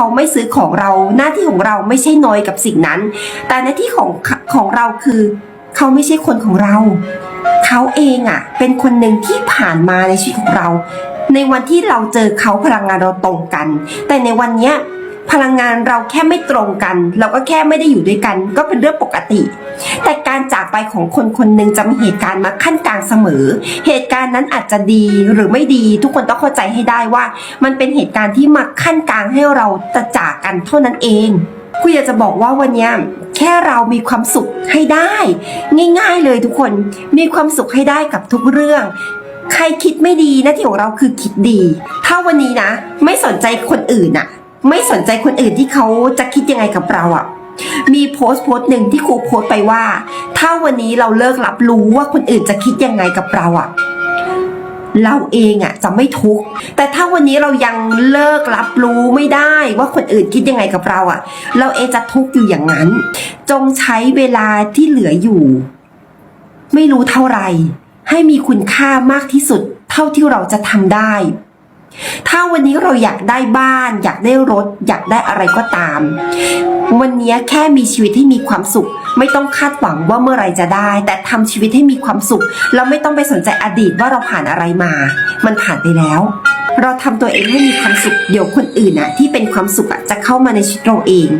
เขาไม่ซื้อของเรา หน้าที่ของเราไม่ใช่น้อยกับสิ่งนั้น แต่หน้าที่ของของเราคือ เขาไม่ใช่คนของเรา เขาเองอะ่ะ เป็นคนหนึ่งที่ผ่านมาในชีวิตของเรา ในวันที่เราเจอเขาพลังงานเราตรงกัน แต่ในวันเนี้ยพลังงานเราแค่ไม่ตรงกัน เราก็แค่ไม่ได้อยู่ด้วยกัน ก็เป็นเรื่องปกติ แต่ การจากไปของคนคนหนึ่งจะมีเหตุการณ์มาขั้นกลางเสมอ เหตุการณ์นั้นอาจจะดีหรือไม่ดีทุกคนต้องเข้าใจให้ได้ว่า มันเป็นเหตุการณ์ที่มาขั้นกลางให้เราจะจากกันเท่านั้นเองคุอยากจะบอกว่าวันนี้แค่เรามีความสุขให้ได้ ง่าย ๆ เลยทุกคนมีความสุขให้ได้กับทุกเรื่อง ใครคิดไม่ดีหน้าที่ของเราคือคิดดี ถ้าวันนี้นะ ไม่สนใจคนอื่นอะไม่สนใจคนอื่นที่เขาจะคิดยังไงกับเราอะ มีโพสต์โพสต์หนึ่งที่ครูโพสต์ไปว่า ถ้าวันนี้เราเลิกรับรู้ว่าคนอื่นจะคิดยังไงกับเราอะเราเองอะจะไม่ทุกข์แต่ถ้าวันนี้เรายังเลิกรับรู้ไม่ได้ว่าคนอื่นคิดยังไงกับเราอะเราเองจะทุกข์อยู่อย่างนั้น จงใช้เวลาที่เหลืออยู่ ไม่รู้เท่าไหร่ให้มีคุณค่ามากที่สุดเท่าที่เราจะทำได้ ถ้าวันนี้เราอยากได้บ้าน อยากได้รถ อยากได้อะไรก็ตาม วันนี้แค่มีชีวิตที่มีความสุข ไม่ต้องคาดหวังว่าเมื่อไรจะได้ แต่ทำชีวิตให้มีความสุข เราไม่ต้องไปสนใจอดีตว่าเราผ่านอะไรมา มันผ่านไปแล้ว เราทำตัวเองให้มีความสุขเดี๋ยวคนอื่นน่ะที่เป็นความสุขอะจะเข้ามาในชีวิตเราเอง